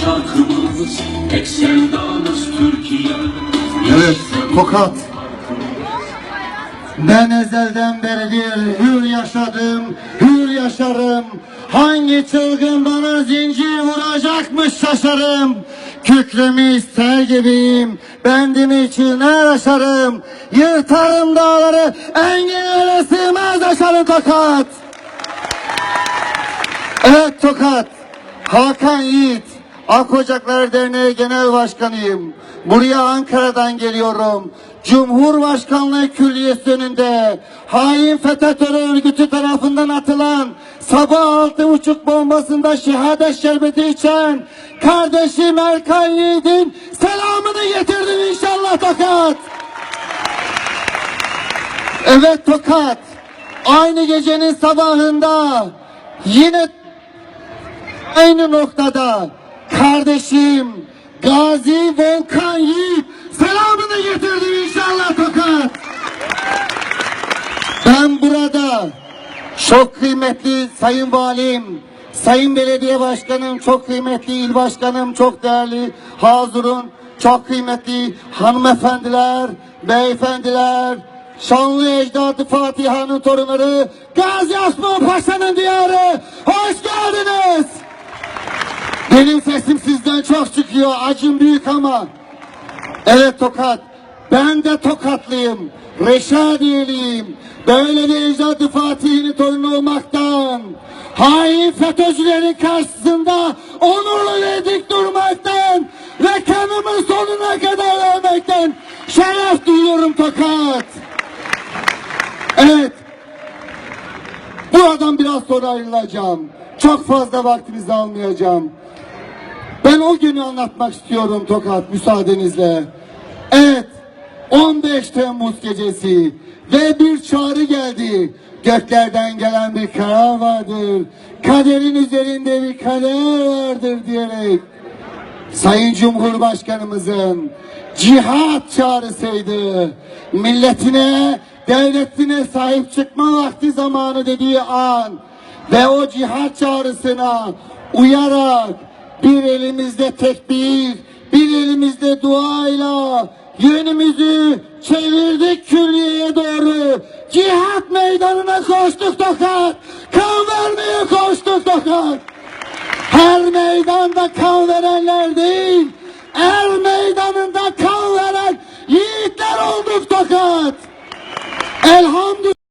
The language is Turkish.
şarkımız Tek sevdamız Türkiye Evet, Tokat. Ben ezelden beridir hür yaşadım, hür yaşarım. Hangi çılgın bana zincir vuracakmış şaşarım. Kükremi ister gibiyim, bendim için her aşarım. Yırtarım dağları, enginlere sığmaz aşarım Tokat. Evet Tokat. Hakan Yiğit. Ak Ocaklar Derneği Genel Başkanıyım. Buraya Ankara'dan geliyorum. Cumhurbaşkanlığı Külliyesi önünde hain FETÖ terör örgütü tarafından atılan sabah altı buçuk bombasında şehadet şerbeti içen kardeşim Erkan Yiğit'in selamını getirdim inşallah Tokat. Evet Tokat. Aynı gecenin sabahında yine aynı noktada kardeşim Gazi Volkan Yiğit selamını getirdim inşallah Tokat. Ben burada çok kıymetli Sayın Valim, Sayın Belediye Başkanım, çok kıymetli il başkanım, çok değerli Hazurun, çok kıymetli hanımefendiler, beyefendiler, şanlı ecdadı Fatiha'nın torunları, Gazi Osman Paşa'nın diyarı, hoş geldiniz. Benim sesim sizden çok çıkıyor, acım büyük ama. Evet Tokat. Ben de Tokatlıyım. Reşadiyeliyim. Böyle bir ecdadı Fatih'in torunu olmaktan, hain FETÖ'cülerin karşısında onurlu ve dik durmaktan ve kanımın sonuna kadar vermekten şeref duyuyorum Tokat. Evet. Buradan biraz sonra ayrılacağım. Çok fazla vaktinizi almayacağım. Ben o günü anlatmak istiyorum Tokat müsaadenizle. Evet 15 Temmuz gecesi ve bir çağrı geldi. Göklerden gelen bir karar vardır. Kaderin üzerinde bir kader vardır diyerek. Sayın Cumhurbaşkanımızın cihat çağrısıydı. Milletine, devletine sahip çıkma vakti zamanı dediği an ve o cihat çağrısına uyarak bir elimizde tekbir, bir elimizde duayla yönümüzü çevirdik külliyeye doğru. Cihat meydanına koştuk Tokat. Kan vermeye koştuk Tokat. Her meydanda kan verenler değil, er meydanında kan veren yiğitler olduk Tokat. Elhamdülillah.